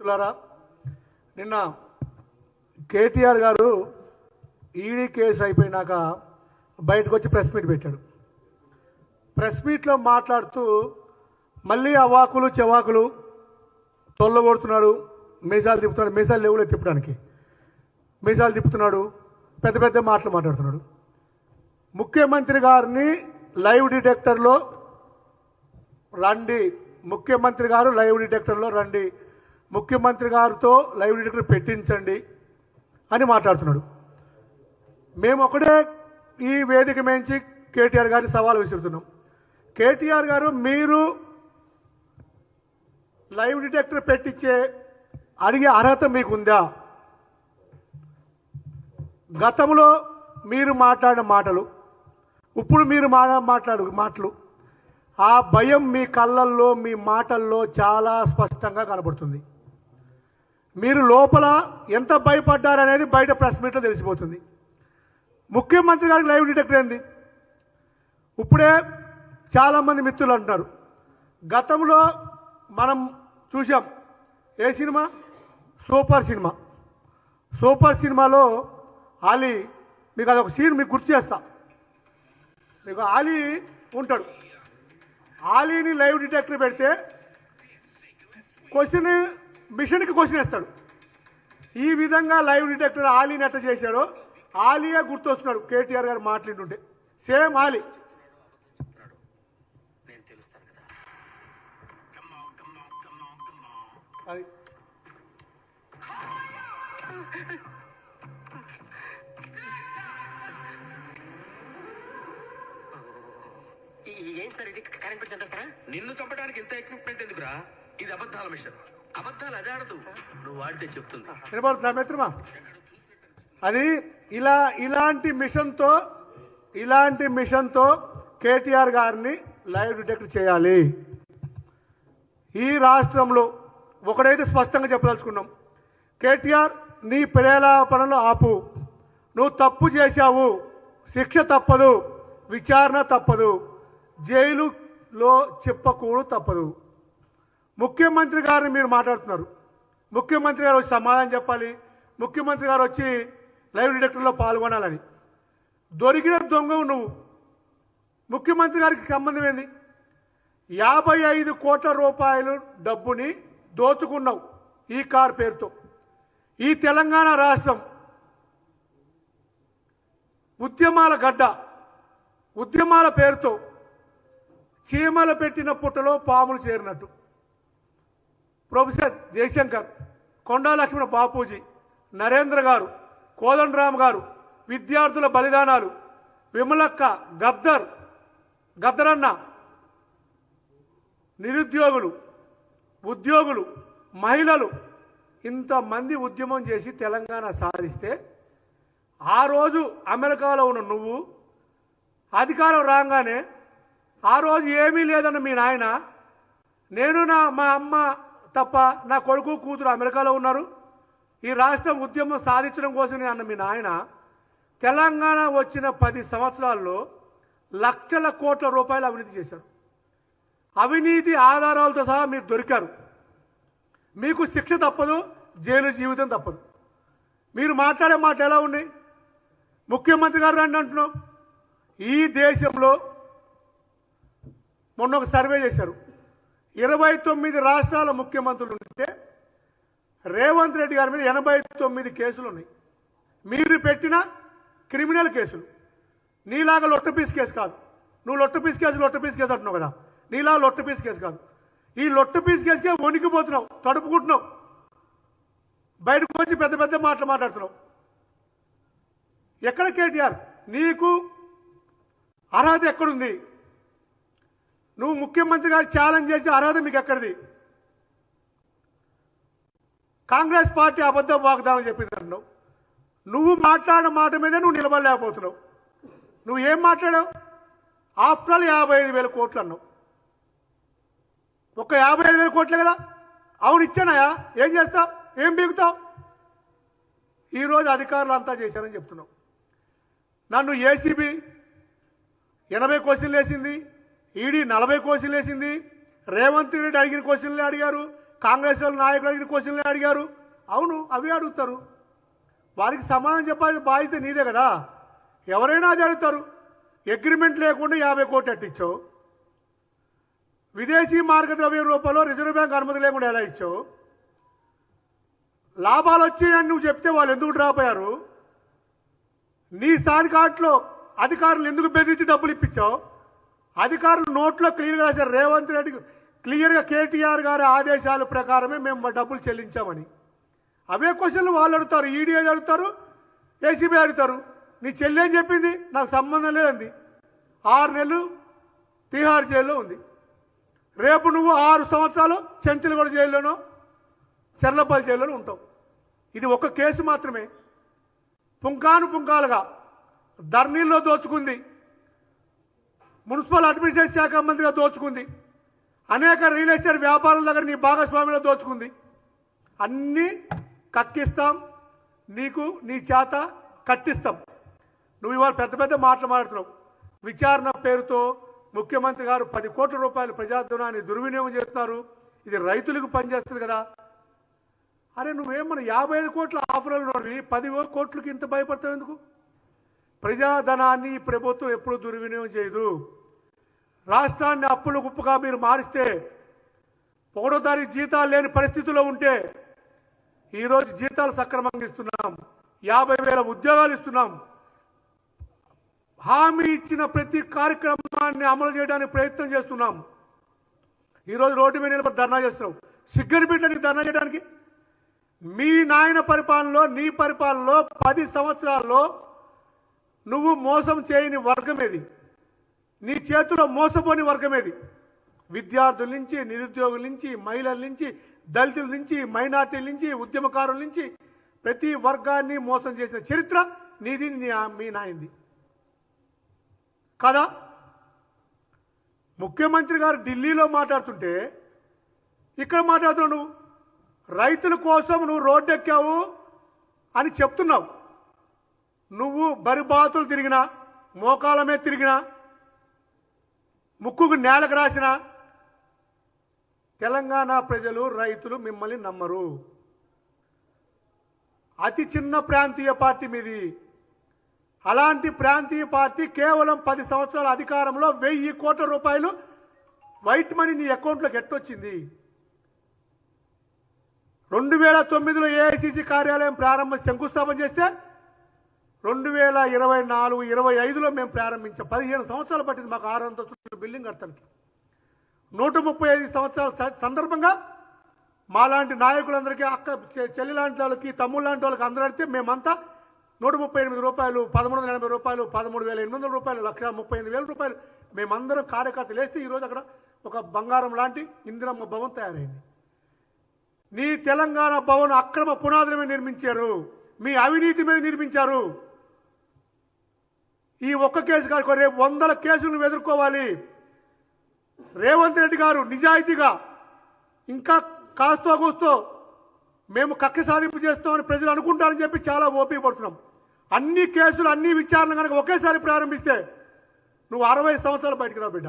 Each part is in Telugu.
మిత్రులారా నిన్న కేటీఆర్ గారు ఈడీ కేసు అయిపోయినాక బయటకు వచ్చి ప్రెస్ మీట్ పెట్టాడు. ప్రెస్ మీట్లో మాట్లాడుతూ మళ్ళీ అవాకులు చెవాకులు తొల్లగొడుతున్నాడు మీసాలు తిప్పుతున్నాడు మీసాలు లేవులే తిప్పడానికి. మీసాలు తిప్పుతున్నాడు పెద్ద పెద్ద మాటలు మాట్లాడుతున్నాడు. ముఖ్యమంత్రి గారిని లైవ్ డిటెక్టర్లో రండి ముఖ్యమంత్రి గారు లైవ్ డిటెక్టర్లో రండి ముఖ్యమంత్రి గారితో లైవ్ డిటెక్టర్ పెట్టించండి అని మాట్లాడుతున్నాడు. మేము ఒకటే ఈ వేదిక మేంచి కేటీఆర్ గారిని సవాల్ విసురుతున్నాం. కేటీఆర్ గారు మీరు లైవ్ డిటెక్టర్ పెట్టించే అడిగే అర్హత మీకు ఉందా గతంలో మీరు మాట్లాడిన మాటలు ఇప్పుడు మీరు మాట్లాడు మాటలు ఆ భయం మీ కళ్ళల్లో మీ మాటల్లో చాలా స్పష్టంగా కనబడుతుంది. మీరు లోపల ఎంత భయపడ్డారనేది బయట ప్రెస్ మీట్లో తెలిసిపోతుంది. ముఖ్యమంత్రి గారికి లైవ్ డిటెక్టర్ ఏంది? ఇప్పుడే చాలామంది మిత్రులు అంటున్నారు. గతంలో మనం చూసాం ఏ సినిమా? Super cinema. సూపర్ సినిమాలో ఆలీ మీకు అదొక సీన్ మీకు గుర్తు చేస్తా. మీకు ఆలీ ఉంటాడు. ఆలీని లైవ్ డిటెక్టర్ పెడితే క్వశ్చన్ మిషన్కి క్వశ్చన్ వేస్తాడు ఈ విధంగా లైవ్ డిటెక్టర్ ఆలీని ఎట్ట చేశాడో ఆలీయే గుర్తొస్తున్నాడు కేటీఆర్ గారు మాట్లాడుతుంటే. సేమ్ ఆలీ. నేను తెలుస్తాను కదా. అది. ఏంటి సార్ ఇది? కరెంట్ చంపేస్తారా? నిన్ను చంపడానికి ఇంత ఎక్విప్మెంట్ ఎందుకురా? ఇది అబద్ధాల మిషన్. అబద్ధాలు అదే ఆడదు. నువ్వు వాడితే చెప్తుంది. మిత్రమా? అది ఇలా ఇలాంటి మిషన్తో ఇలాంటి మిషన్తో కేటీఆర్ గారిని లైవ్ డిటెక్ట్ చేయాలి. ఈ రాష్ట్రంలో ఒకడైతే స్పష్టంగా చెప్పదలుచుకున్నాం. కేటీఆర్ నీ ప్రేలాపనలు ఆపు. నువ్వు తప్పు చేశావు. శిక్ష తప్పదు. విచారణ తప్పదు. జైలులో చెప్పకూడదు తప్పదు. ముఖ్యమంత్రి గారిని మీరు మాట్లాడుతున్నారు. ముఖ్యమంత్రి గారు వచ్చి సమాధానం చెప్పాలి. ముఖ్యమంత్రి గారు వచ్చి లైవ్ డిటెక్టర్లో పాల్గొనాలని. దొరికిన దొంగవు నువ్వు. ముఖ్యమంత్రి గారికి సంబంధం ఏంది? యాభై ఐదు కోట్ల రూపాయలు డబ్బుని దోచుకున్నావు ఈ కార్ పేరుతో. ఈ తెలంగాణ రాష్ట్రం ఉద్యమాల గడ్డ ఉద్యమాల పేరుతో చీమలు పెట్టిన పుట్టలో పాములు చేరినట్టు. ప్రొఫెసర్ జయశంకర్ కొండా లక్ష్మణ బాపూజీ నరేంద్ర గారు కోదండరామ్ గారు విద్యార్థుల బలిదానాలు విమలక్క గద్దర్ గద్దరన్న నిరుద్యోగులు ఉద్యోగులు మహిళలు ఇంతమంది ఉద్యమం చేసి తెలంగాణ సాధిస్తే ఆ రోజు అమెరికాలో ఉన్న నువ్వు అధికారం రాగానే ఆ రోజు ఏమీ లేదన్న మీ నాయన నేను నా మా అమ్మ తప్ప నా కొడుకు కూతురు అమెరికాలో ఉన్నారు. ఈ రాష్ట్రం ఉద్యమం సాధించడం కోసం అన్న మీ నాయన తెలంగాణ వచ్చిన పది సంవత్సరాల్లో లక్షల కోట్ల రూపాయలు అవినీతి చేశారు. అవినీతి ఆధారాలతో సహా మీరు దొరికారు. మీకు శిక్ష తప్పదు జైలు జీవితం తప్పదు. మీరు మాట్లాడే మాట ఎలా ఉన్నాయి? ముఖ్యమంత్రి గారు రండి అంటున్నాం ఈ దేశంలో మొన్న ఒక సర్వే చేశారు. ఇరవై తొమ్మిది రాష్ట్రాల ముఖ్యమంత్రులు ఉంటే రేవంత్ రెడ్డి గారి మీద ఎనభై తొమ్మిది కేసులు ఉన్నాయి. మీరు పెట్టిన క్రిమినల్ కేసులు. నీలాగా లొట్ట పీస్ కేసు కాదు. నువ్వు లొట్ట పీస్ కేసు లొట్ట పీస్ కేసు అంటున్నావు కదా. నీలా లొట్ట పీస్ కేసు కాదు. ఈ లొట్ట పీస్ కేసుకే వణికిపోతున్నావు తడుపుకుంటున్నావు. బయటకు వచ్చి పెద్ద పెద్ద మాటలు మాట్లాడుతున్నావు. ఎక్కడ కేటీఆర్? నీకు అర్హత ఎక్కడుంది? నువ్వు ముఖ్యమంత్రి గారు ఛాలెంజ్ చేసే అర్హత మీకు ఎక్కడిది? కాంగ్రెస్ పార్టీ అబద్ధ వాగ్దానం చెప్పింది అంటున్నావు నువ్వు మాట్లాడిన మాట మీదే నువ్వు నిలబడలేకపోతున్నావు. నువ్వు ఏం మాట్లాడావు? ఆఫ్టర్ ఆల్ యాభై ఐదు వేల కోట్లు అన్నావు. ఒక యాభై ఐదు వేల కోట్లే కదా? అవును ఇచ్చానయా ఏం చేస్తావు? ఏం బీగుతావు ఈరోజు అధికారులు అంతా చేశారని చెప్తున్నావు. నన్ను ఏసీబీ ఎనభై క్వశ్చన్లు వేసింది. ఈడీ నలభై క్వశ్చన్లు వేసింది. రేవంత్ రెడ్డి అడిగిన క్వశ్చన్లే అడిగారు. కాంగ్రెస్ వాళ్ళ నాయకులు అడిగిన క్వశ్చన్లే అడిగారు. అవును అవి అడుగుతారు. వారికి సమాధానం చెప్పాల్సిన బాధ్యత నీదే కదా. ఎవరైనా అది అడుగుతారు. అగ్రిమెంట్ లేకుండా యాభై కోట్లు అట్టించావు. విదేశీ మార్గద్రవ్య రూపంలో రిజర్వ్ బ్యాంక్ అనుమతి లేకుండా ఎలా ఇచ్చావు? లాభాలు వచ్చాయని నువ్వు చెప్తే వాళ్ళు ఎందుకు డ్రాపోయారు నీ స్థానికాట్లో అధికారులు ఎందుకు బెదిరించి డబ్బులు ఇప్పించావు? అధికారులు నోట్లో క్లియర్గా రాశారు. రేవంత్ రెడ్డి క్లియర్గా కేటీఆర్ గారి ఆదేశాల ప్రకారమే మేము డబ్బులు చెల్లించామని. అవే క్వశ్చన్లు వాళ్ళు అడుగుతారు. ఈడీ అడుగుతారు? ఏసీబీ అడుగుతారు. నీ చెల్లి అని చెప్పింది? నాకు సంబంధం లేదండి ఆరు నెలలు తిహార్ జైల్లో ఉంది. రేపు నువ్వు ఆరు సంవత్సరాలు చెంచలగూడ జైల్లోనో చెర్లపల్లి జైల్లోనూ ఉంటావు. ఇది ఒక కేసు మాత్రమే. పుంకాను పుంకాలుగా ధర్నీల్లో దోచుకుంది మున్సిపల్ అడ్మినిస్ట్రేషన్ శాఖ మంత్రిగా దోచుకుంది. అనేక రియల్ ఎస్టేట్ వ్యాపారుల దగ్గర నీ భాగస్వామిలో దోచుకుంది. అన్నీ కక్కిస్తాం. నీకు నీ చేత కట్టిస్తాం. నువ్వు ఇవాళ పెద్ద పెద్ద మాటలు మాట్లాడుతున్నావు. విచారణ పేరుతో ముఖ్యమంత్రి గారు పది కోట్ల రూపాయలు ప్రజాధనాన్ని దుర్వినియోగం చేస్తున్నారు. ఇది రైతులకు పనిచేస్తుంది కదా. అరే నువ్వేమన్నా యాభై ఐదు కోట్ల ఆఫర్లు ఉన్నవి పది కోట్లకి ఇంత భయపడతావు ఎందుకు? ప్రజాధనాన్ని ఈ ప్రభుత్వం ఎప్పుడూ దుర్వినియోగం చేయదు. రాష్ట్రాన్ని అప్పులు గుప్పుగా మీరు మారిస్తే ఒకటో తారీఖు జీతాలు లేని పరిస్థితుల్లో ఉంటే ఈరోజు జీతాలు సక్రమంగా ఇస్తున్నాం యాభై వేల ఉద్యోగాలు ఇస్తున్నాం. హామీ ఇచ్చిన ప్రతి కార్యక్రమాన్ని అమలు చేయడానికి ప్రయత్నం చేస్తున్నాం. ఈరోజు రోడ్డు మీద నిలబడి ధర్నా చేస్తున్నాం. సిగ్గని బిడ్డనికి ధర్నా చేయడానికి మీ నాయన పరిపాలనలో నీ పరిపాలనలో పది సంవత్సరాల్లో నువ్వు మోసం చేయని వర్గం ఏది నీ చేతిలో మోసపోని వర్గం ఏది విద్యార్థుల నుంచి నిరుద్యోగుల నుంచి మహిళల నుంచి దళితుల నుంచి మైనార్టీల నుంచి ఉద్యమకారుల నుంచి ప్రతి వర్గాన్ని మోసం చేసిన చరిత్ర నీది మీ నాయింది. కదా? ముఖ్యమంత్రి గారు ఢిల్లీలో మాట్లాడుతుంటే ఇక్కడ మాట్లాడుతున్నావు నువ్వు. రైతుల కోసం నువ్వు రోడ్డు ఎక్కావు అని చెప్తున్నావు. నువ్వు బరిబాతులు తిరిగినా మోకాల మీద తిరిగినా ముక్కుకు నేలకు రాసిన తెలంగాణ ప్రజలు రైతులు మిమ్మల్ని నమ్మరు. అతి చిన్న ప్రాంతీయ పార్టీ మీది. అలాంటి ప్రాంతీయ పార్టీ కేవలం పది సంవత్సరాల అధికారంలో వెయ్యి కోట్ల రూపాయలు వైట్ మనీ నీ అకౌంట్లోకి ఎట్టొచ్చింది. రెండు వేల తొమ్మిదిలో ఏఐసిసి కార్యాలయం ప్రారంభ శంకుస్థాపన చేస్తే రెండు వేల ఇరవై నాలుగు ఇరవై ఐదులో మేము ప్రారంభించాం. పదిహేను సంవత్సరాలు పట్టింది మాకు ఆరు అంతస్తుల బిల్డింగ్ కడతానికి నూట ముప్పై ఐదు సంవత్సరాల స- సందర్భంగా మాలాంటి నాయకులందరికీ అక్క చె- చెల్లి లాంటి వాళ్ళకి తమ్ముడు లాంటి వాళ్ళకి అందరూ అడిగితే మేమంతా నూట ముప్పై ఎనిమిది రూపాయలు పదమూడు వందల ఎనభై రూపాయలు పదమూడు వేల ఎనిమిది వందల రూపాయలు లక్ష ముప్పై ఎనిమిది వేల రూపాయలు మేమందరం కార్యకర్తలు వేస్తే ఈరోజు అక్కడ ఒక బంగారం లాంటి ఇందిరమ్మ భవన్ తయారైంది. నీ తెలంగాణ భవన్ అక్రమ పునాదుల మీద నిర్మించారు. మీ అవినీతి మీద నిర్మించారు. ఈ ఒక్క కేసు కాదు రేపు వందల కేసులు నువ్వు ఎదుర్కోవాలి. రేవంత్ రెడ్డి గారు నిజాయితీగా ఇంకా కాస్తో కూస్తో మేము కక్ష సాధింపు చేస్తామని ప్రజలు అనుకుంటారని చెప్పి చాలా ఓపిక పడుతున్నాం. అన్ని కేసులు అన్ని విచారణ కనుక ఒకేసారి ప్రారంభిస్తే నువ్వు అరవై సంవత్సరాలు బయటకు రావు బిడ్డ.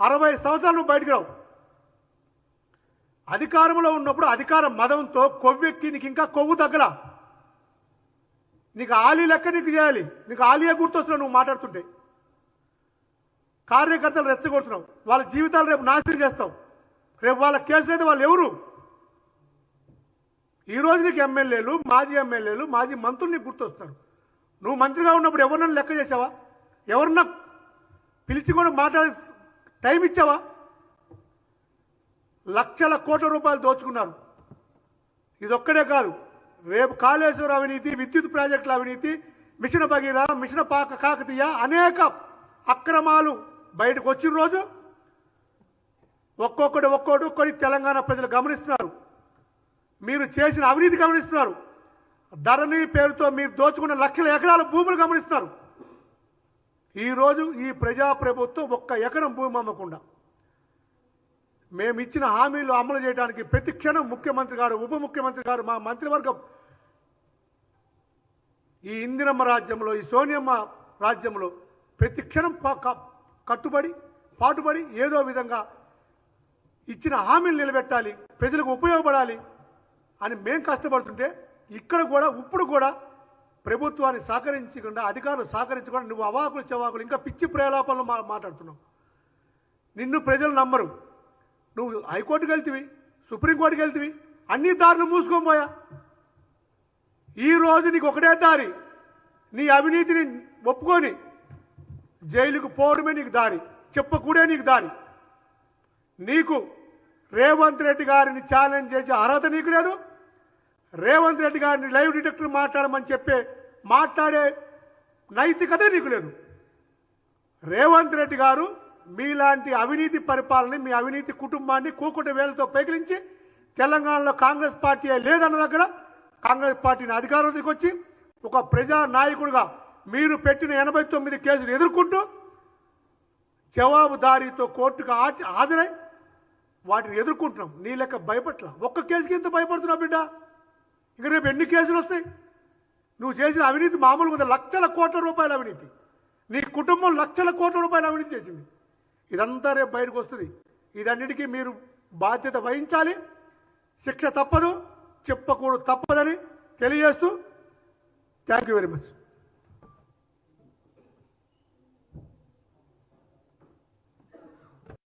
అరవై సంవత్సరాలు నువ్వు బయటకు రావు. అధికారంలో ఉన్నప్పుడు అధికార మదంతో కొవ్వెక్కి నీకు ఇంకా కొవ్వు తగ్గలా. నీకు ఆలీ లెక్క నీకు చేయాలి. నీకు ఆలియా గుర్తొస్తున్నావు నువ్వు మాట్లాడుతుంటే. కార్యకర్తలు రెచ్చగొడుతున్నావు. వాళ్ళ జీవితాలు రేపు నాశనం చేస్తావు. రేపు వాళ్ళ కేసులు అయితే వాళ్ళు ఎవరు? ఈ నీకు ఎమ్మెల్యేలు మాజీ ఎమ్మెల్యేలు మాజీ మంత్రులు నీకు గుర్తొస్తారు నువ్వు మంత్రిగా ఉన్నప్పుడు ఎవరినైనా లెక్క చేసావా? ఎవరన్నా పిలిచి కూడా మాట్లాడే టైం ఇచ్చావా? లక్షల కోట్ల రూపాయలు దోచుకున్నారు. ఇదొక్కడే కాదు. రేపు కాళేశ్వర అవినీతి విద్యుత్ ప్రాజెక్టుల అవినీతి మిషన్ భగీర మిషన్ పాక కాకతీయ అనేక అక్రమాలు బయటకు వచ్చిన రోజు ఒక్కొక్కటి ఒక్కొక్కటి ఒక్కటి తెలంగాణ ప్రజలు గమనిస్తున్నారు. మీరు చేసిన అవినీతి గమనిస్తున్నారు. ధరణి పేరుతో మీరు దోచుకున్న లక్షల ఎకరాల భూములు గమనిస్తున్నారు. ఈరోజు ఈ ప్రజా ప్రభుత్వం ఒక్క ఎకరం భూమి అమ్మకుండా మేము ఇచ్చిన హామీలు అమలు చేయడానికి ప్రతి క్షణం ముఖ్యమంత్రి గారు ఉప ముఖ్యమంత్రి గారు మా మంత్రివర్గం ఈ ఇందిరమ్మ రాజ్యంలో ఈ సోనియమ్మ రాజ్యంలో ప్రతి క్షణం కట్టుబడి పాటుబడి ఏదో విధంగా ఇచ్చిన హామీలు నిలబెట్టాలి ప్రజలకు ఉపయోగపడాలి అని మేం కష్టపడుతుంటే ఇక్కడ కూడా ఇప్పుడు కూడా ప్రభుత్వాన్ని సహకరించకుండా అధికారులు సహకరించకుండా నువ్వు అవాకులు చవాకులు ఇంకా పిచ్చి ప్రేలాపనలు మాట్లాడుతున్నావు. నిన్ను ప్రజలు నమ్మరు. నువ్వు హైకోర్టుకు వెళ్తివి సుప్రీంకోర్టుకు వెళ్తివి అన్ని దారులు మూసుకొని పోయా. ఈ రోజు నీకు ఒకటే దారి నీ అవినీతిని ఒప్పుకొని జైలుకు పోవడమే నీకు దారి చెప్పకూడే నీకు దారి. నీకు రేవంత్ రెడ్డి గారిని ఛాలెంజ్ చేసే అర్హత నీకు లేదు. రేవంత్ రెడ్డి గారిని లైవ్ డిటెక్టర్ మాట్లాడమని చెప్పే మాట్లాడే నైతికత నీకు లేదు. రేవంత్ రెడ్డి గారు మీలాంటి అవినీతి పరిపాలన మీ అవినీతి కుటుంబాన్ని కూకుటి వేలతో పెగిలించి తెలంగాణలో కాంగ్రెస్ పార్టీ లేదన్న దగ్గర కాంగ్రెస్ పార్టీని అధికారంలోకి వచ్చి ఒక ప్రజా నాయకుడిగా మీరు పెట్టిన ఎనభై తొమ్మిది కేసులు ఎదుర్కొంటూ జవాబుదారీతో కోర్టుకు హాజరై వాటిని ఎదుర్కొంటున్నాం. నీ లెక్క భయపట్ల? ఒక్క కేసుకి ఎంత భయపడుతున్నావు బిడ్డ? ఇక రేపు ఎన్ని కేసులు వస్తాయి? నువ్వు చేసిన అవినీతి మామూలుగా లక్షల కోట్ల రూపాయల అవినీతి. నీ కుటుంబం లక్షల కోట్ల రూపాయల అవినీతి చేసింది. ఇదంతా రేపు బయటకు వస్తుంది. ఇదన్నిటికీ మీరు బాధ్యత వహించాలి. శిక్ష తప్పదు చెప్పకూడదు తప్పదని తెలియజేస్తూ థ్యాంక్ యూ వెరీ మచ్.